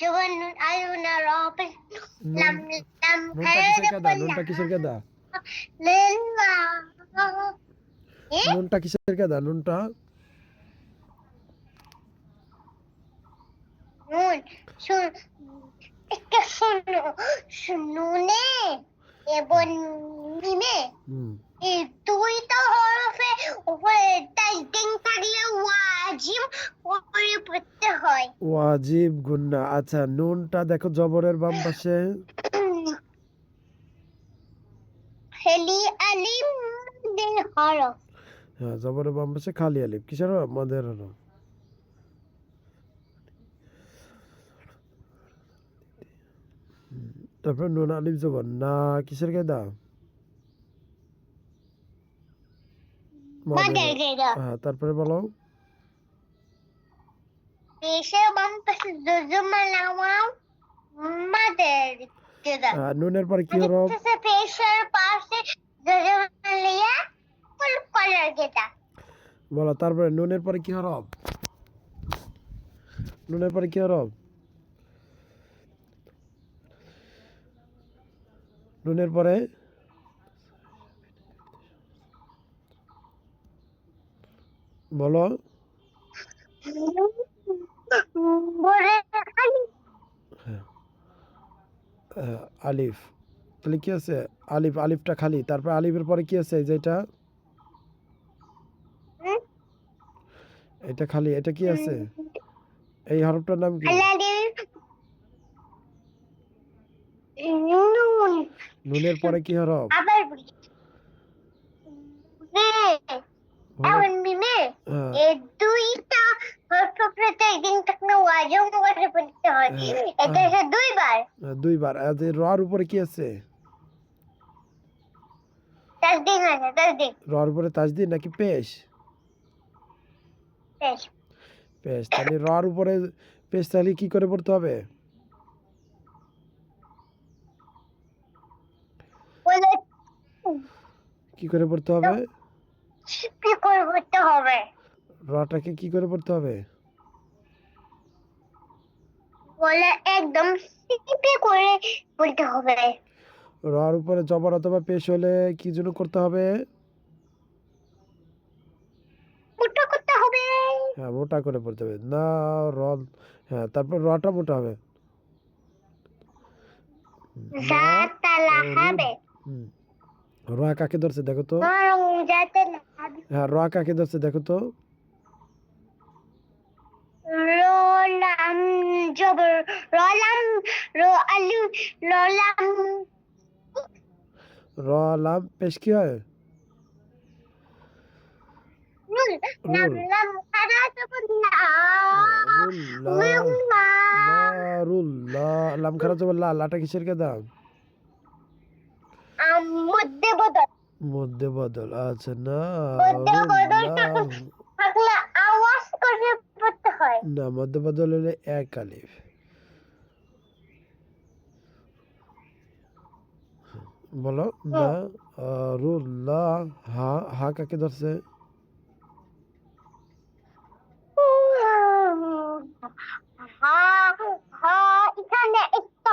জবান নুন আলু লাম লাম নুনটা কিসের কাদা? নুনটা কিসের কাদা? নুনটা কিসের কাদা? নুনটা নুন শুন একটা শুনো। শুনুনে এবং মিমে এই দুইটা হরফে উপরে টাইটিং থাকলে ওয়াজিব হয়। ওয়াজিব গুন্না। আচ্ছা নুনটা দেখো জবরের বাম পাশে। হেলি আলিম হরফ হ্যাঁ জবরের বাম পাশে খালি আলিফ কিসের হরফ? মদের হরফ হুম, তারপরে নুন আলিফ জবর। না কিসের হরফ। হ্যাঁ তারপরে বলো পেশে বাম পাশে জুজুমা লাওয়াও মাদের গেরা হ্যাঁ, নুনের পরে কি গেরা বলো তারপরে নুনের পরে কি হরফ নুনের পরে কি হরফ নুনের পরে? বলো। আলিফ। তাহলে কি আছে? আলিফ আলিফটা খালি। তারপরে আলিফের পরে কি আছে? যেটা এটা? খালি। এটা কি আছে? এই হরফটার নাম কি? নুনের পরে কি হরফ আবার বলি মে বলো। এখন মিমে হ্যাঁ, এই দুইটা হরফতে একদিন থাকলে ওয়াজব করে পড়তে হয় হ্যাঁ, এটা হচ্ছে দুইবার। আর যে রর উপরে কি আছে? তাসদিন আছে তাসদিন রর উপরে তাজদিদ নাকি পেশ? বেশ পেশ তাহলে রর উপরে পেশ তাহলে কি করে পড়তে হবে? কি করে পড়তে হবে? কি করে পড়তে হবে? রটাকে কি করে পড়তে হবে? বলে একদম করে বলতে হবে। রর উপরে জবর অথবা পেশ হলে কি জন্য করতে হবে? মোটা করতে হবে। হ্যাঁ মোটা করে পড়তে হবে। না র হ্যাঁ তারপর রটা মোটা হবে। র কাকে ধরছে দেখো তো? হ্যাঁ র কাকে ধরছে দেখো তো? জবর রোলাম। র লাম পেশ কি হয় খারা লাটা কিসের মধ্যে বদল। মধ্যে বদল আচ্ছা না মধ্যে বদল হলে এক আলিফ বলো না রুল্লাহ হা হা কাকে ধরছে হ্যাঁ হ্যাঁ এখানে একটা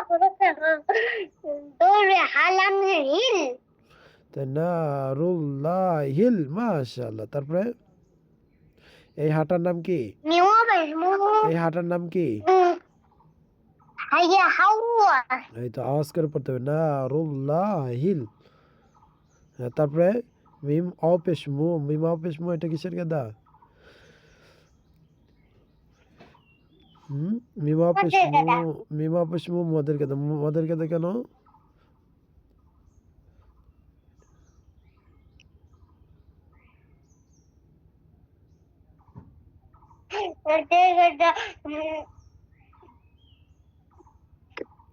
করেছে দৌড়ে হালাম হিল তাই না রুল্লাহ হিল মাশাআল্লাহ তারপরে এই হাটার নাম কি নিও বেশমু এই হাটার নাম কি হাইয়া হাওয়া এই তো আওয়াজ করে পড়তে হবে না রুল্লাহ হিল হ্যাঁ তারপরে মিম অপেশ মু মিম অপেশ মু এটা কিসের গাদা হুম মিম অপেশ মদের গাদা। মু মিম অপেশ মু মদের গাদা মু- মদের গাদা কেন গদে গদা